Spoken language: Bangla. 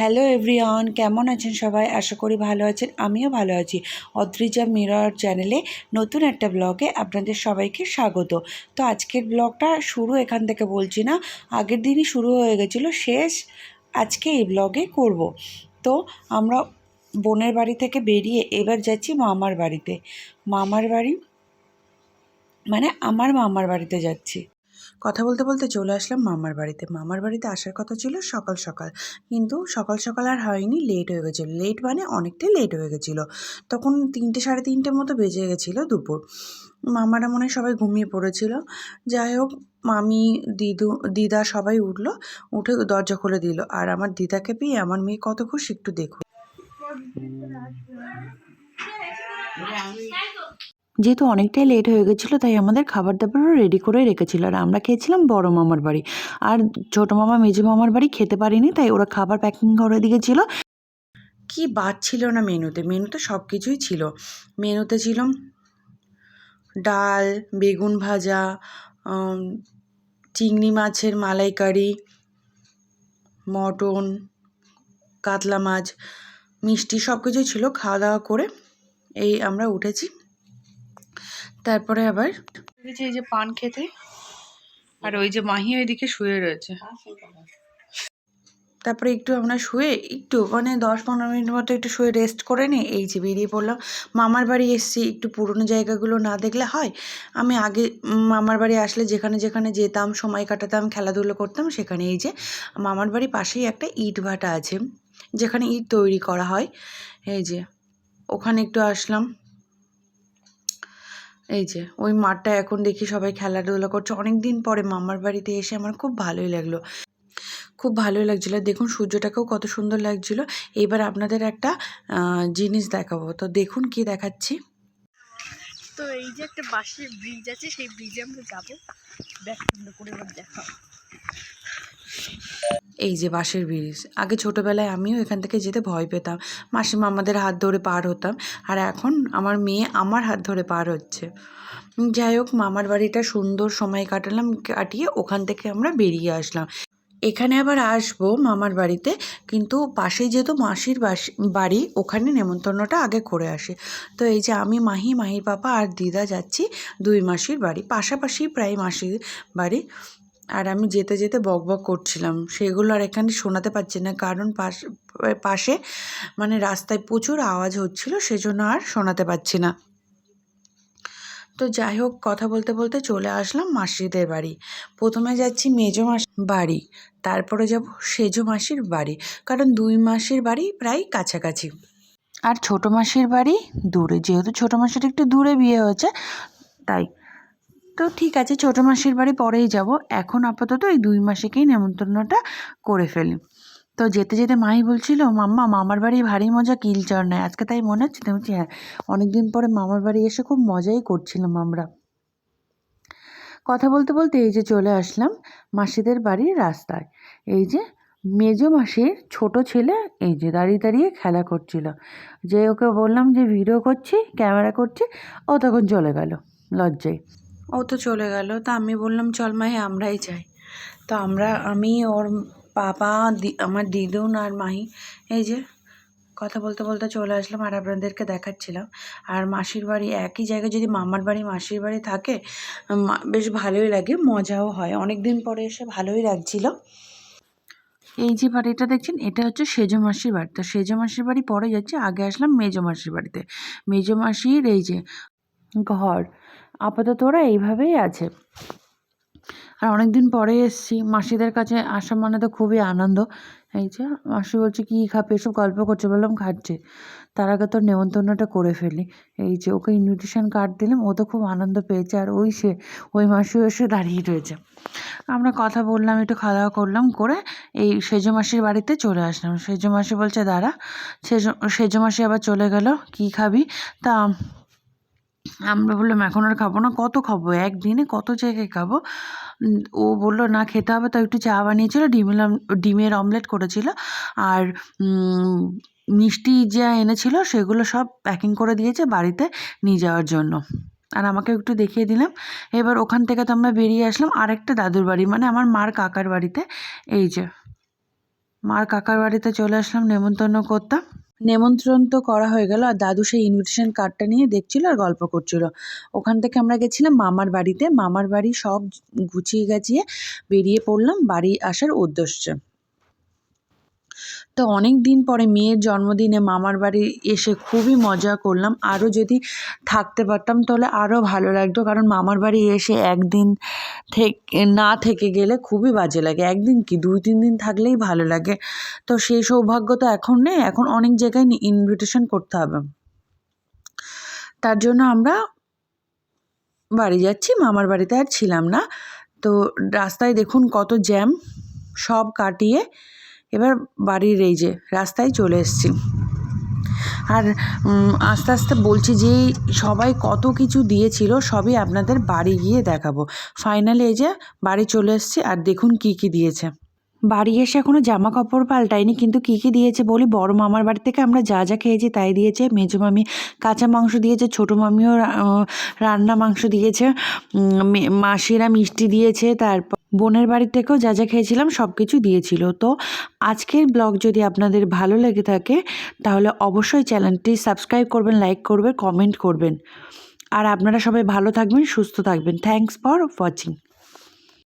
হ্যালো এভরিওয়ান কেমন আছেন সবাই? আশা করি ভালো আছেন। আমিও ভালো আছি। অদ্রিজা মিরর চ্যানেলে নতুন একটা ব্লগে আপনাদের সবাইকে স্বাগত। তো আজকের ব্লগটা শুরু এখান থেকে বলছি না, আগের দিনই শুরু হয়ে গেছিল, শেষ আজকে এই ব্লগে করব। তো আমরা বোনের বাড়ি থেকে বেরিয়ে এবার যাচ্ছি মামার বাড়িতে। মামার বাড়ি মানে আমার মামার বাড়িতে যাচ্ছি। কথা বলতে বলতে চলে আসলাম মামার বাড়িতে। মামার বাড়িতে আসার কথা ছিল সকাল সকাল। কিন্তু সকাল সকাল আর হয়নি লেট হয়ে গেছিল। লেট মানে অনেকটাই লেট হয়ে গেছিল। তখন তিনটে সাড়ে তিনটের মতো বেজে গেছিল দুপুর। মামারা মনে হয় সবাই ঘুমিয়ে পড়েছিল। যাই হোক মামি দিদু দিদা সবাই উঠল। উঠে দরজা খুলে দিল। আর আমার দিদাকে পেয়ে আমার মেয়ে কত খুশি একটু দেখুন। যেহেতু অনেকটাই লেট হয়ে গেছিল, তাই আমাদের খাবার দাবারও রেডি করে রেখেছিল। আর আমরা খেয়েছিলাম বড় মামার বাড়ি। আর ছোটো মামা মেজো মামার বাড়ি খেতে পারিনি, তাই ওরা খাবার প্যাকিং করে দিয়েছিল। কি বাদ ছিল না মেনুতে? মেনুতে সব কিছুই ছিল। মেনুতে ছিল ডাল, বেগুন ভাজা চিংড়ি মাছের মালাইকারি, মটন, কাতলা মাছ, মিষ্টি সব কিছুই ছিল। খাওয়া দাওয়া করে এই আমরা উঠেছি। তারপরে আবার এই যে পান খেতে। আর ওই যে মাহি ওইদিকে শুয়ে রয়েছে। তারপরে একটু আমরা শুয়ে একটু মানে দশ পনেরো মিনিট মতো একটু শুয়ে রেস্ট করে নিই এই যে বেরিয়ে পড়লাম। মামার বাড়ি এসেছি একটু পুরনো জায়গাগুলো না দেখলে হয়। আমি আগে মামার বাড়ি আসলে যেখানে যেখানে যেতাম সময় কাটাতাম খেলাধুলো করতাম সেখানে এই যে মামার বাড়ি পাশেই একটা ইট ভাটা আছে যেখানে ইট তৈরি করা হয়। এই যে ওখানে একটু আসলাম। এই যে, ওই মাঠটা এখন দেখি সবাই খেলাধুলা করছে। অনেক দিন পরে মামার বাড়িতে এসে আমার খুব ভালোই লাগল। খুব ভালোই লাগছিল। দেখুন সূর্যটাকেও কত সুন্দর লাগছিল। এবার আপনাদের একটা জিনিস দেখাবো। তো দেখুন কি দেখাচ্ছি। তো এই যে একটা বাঁশের ব্রিজ আছে, সেই ব্রিজে আমরা যাব। সুন্দর করে এবার দেখা এই যে বাঁশের ব্রিজ। আগে ছোটোবেলায় আমিও এখান থেকে যেতে ভয় পেতাম। মাসিমা আমাদের হাত ধরে পার হতাম। আর এখন আমার মেয়ে আমার হাত ধরে পার হচ্ছে। যাই হোক, মামার বাড়িটা সুন্দর সময় কাটালাম, কাটিয়ে ওখান থেকে আমরা বেরিয়ে আসলাম। এখানে আবার আসব মামার বাড়িতে, কিন্তু পাশেই যেহেতু মাসির বাড়ি, ওখানে নেমন্তন্নটা আগে করে আসে। তো এই যে আমি, মাহি, মাহির পাপা আর দিদা যাচ্ছি দুই মাসির বাড়ি। পাশাপাশি প্রায় মাসির বাড়ি। আর আমি যেতে যেতে বক বক করছিলাম। সেগুলো আর এখানে শোনাতে পারছি না, কারণ পাশ, পাশে মানে রাস্তায় প্রচুর আওয়াজ হচ্ছিল, সেজন্য আর শোনাতে পারছি না। তো যাই হোক, কথা বলতে বলতে চলে আসলাম মাসিদের বাড়ি। প্রথমে যাচ্ছি মেজো মাস, বাড়ি, তারপরে যাব সেজো মাসির বাড়ি, কারণ দুই মাসির বাড়ি প্রায় কাছাকাছি। আর ছোটো মাসির বাড়ি দূরে, যেহেতু ছোটো মাসির একটু দূরে বিয়ে হয়েছে, তাই তো ঠিক আছে, ছোটো মাসির বাড়ি পরেই যাব। এখন আপাতত এই দুই মাসেকেই নেমন্তন্নটা করে ফেলি। তো যেতে যেতে মাই বলছিল, মাম্মা, মামার বাড়ি ভারী মজা, কিলচর নেয়। আজকে তাই মনে হচ্ছে তো বলছি হ্যাঁ অনেকদিন পরে মামার বাড়ি এসে খুব মজাই করছিলাম আমরা। কথা বলতে বলতে এই যে চলে আসলাম মাসিদের বাড়ির রাস্তায়। এই যে মেজো মাসির ছোট ছেলে, এই যে দাঁড়িয়ে দাঁড়িয়ে খেলা করছিল। যে ওকে বললাম যে, ভিডিও করছি, ক্যামেরা করছি। ও তখন চলে গেল, লজ্জায়। ও তো চলে গেল। তা আমি বললাম, চল মাহি, আমরাই যাই। তো আমরা, আমি, ওর দি, আমার দিদুন আর মাহি, এই যে কথা বলতে বলতে চলে আসলাম আর আপনাদেরকে দেখাচ্ছিলাম। আর মাসির বাড়ি একই জায়গায় যদি মামার বাড়ি, মাসির বাড়ি থাকে বেশ ভালোই লাগে, মজাও হয়। অনেক দিন পরে এসে ভালোই লাগছিল। এই যে বাড়িটা দেখছেন, এটা হচ্ছে সেজো মাসির বাড়ি। তো সেজো মাসির বাড়ি পরে যাচ্ছে, আগে আসলাম মেজো মাসির বাড়িতে। মেজো মাসির এই যে ঘর আপাতত ওরা এইভাবেই আছে। আর অনেক দিন পরে এসেছি, মাসিদের কাছে আসা মানে তো খুবই আনন্দ। এই যে মাসি বলছে, কী খাবে? এসব গল্প করছে? বললাম, খাচ্ছে। তার আগে তো নেমন্তন্নটা করে ফেলি। এই যে ওকে ইনভিটেশন কার্ড দিলাম, ও তো খুব আনন্দ পেয়েছে। আর ওই সে, ওই মাসিও এসে দাঁড়িয়ে রয়েছে। আমরা কথা বললাম, একটু খাওয়া দাওয়া করলাম, করে এই সেজো মাসির বাড়িতে চলে আসলাম। সেজো মাসি বলছে, দাঁড়া। সেজো সেজো মাসি আবার চলে গেল, কী খাবি? তা আমরা বললাম, এখন আর খাব না, কত খাব? একদিনে কত জায়গায় খাব? ও বলল, না, খেতে হবে। তো একটু চা বানিয়েছিল ডিমের ডিমের অমলেট করেছিল। আর মিষ্টি যা এনেছিল, সেগুলো সব প্যাকিং করে দিয়েছে বাড়িতে নিয়ে যাওয়ার জন্য। আর আমাকে একটু দেখিয়ে দিলাম। এবার ওখান থেকে তো আমরা বেরিয়ে আসলাম আরেকটা দাদুর বাড়ি মানে আমার মার কাকার বাড়িতে। এই যে, মার কাকার বাড়িতে চলে আসলাম, নেমন্তন্ন করতাম। নেমন্ত্রণ তো করা হয়ে গেল আর দাদু সেই ইনভিটেশন কার্ডটা নিয়ে দেখছিল আর গল্প করছিল। ওখান থেকে আমরা গেছিলাম মামার বাড়িতে। মামার বাড়ি সব গুছিয়ে গাছিয়ে বেরিয়ে পড়লাম বাড়ি আসার উদ্দেশ্যে। তো অনেক দিন পরে মেয়ের জন্মদিনে মামার বাড়ি এসে খুবই মজা করলাম। আরও যদি থাকতে পারতাম তাহলে আরও ভালো লাগতো। কারণ মামার বাড়ি এসে একদিন থেকে, না থেকে গেলে খুবই বাজে লাগে। একদিন কি দুই, তিন দিন থাকলেই ভালো লাগে। তো সেই সৌভাগ্য তো এখন নেই। এখন অনেক জায়গায় ইনভিটেশন করতে হবে। তার জন্য আমরা বাড়ি যাচ্ছি। মামার বাড়িতে আর ছিলাম না। তো রাস্তায় দেখুন কত জ্যাম। সব কাটিয়ে এবার বাড়ির এই যে রাস্তায় চলে এসেছি। আর আস্তে আস্তে বলছি যে সবাই কত কিছু দিয়েছিল সবই আপনাদের বাড়ি গিয়ে দেখাবো। ফাইনালি এই যে বাড়ি চলে এসেছি আর দেখুন কি কি দিয়েছে। বাড়ি এসে এখনও জামা কাপড় পাল্টাইনি কিন্তু কী কী দিয়েছে বলি? বড় মামার বাড়ি থেকে আমরা যা যা খেয়েছি তাই দিয়েছে। মেজো মামি কাঁচা মাংস দিয়েছে, ছোটো মামিও রান্না মাংস দিয়েছে মাসিরা মিষ্টি দিয়েছে, তারপর বোনের বাড়ি থেকেও যা যা খেয়েছিলাম সব কিছু দিয়েছিল। তো আজকের ব্লগ যদি আপনাদের ভালো লেগে থাকে, তাহলে অবশ্যই চ্যানেলটি সাবস্ক্রাইব করবেন, লাইক করবেন, কমেন্ট করবেন। আর আপনারা সবাই ভালো থাকবেন, সুস্থ থাকবেন। Thanks for watching.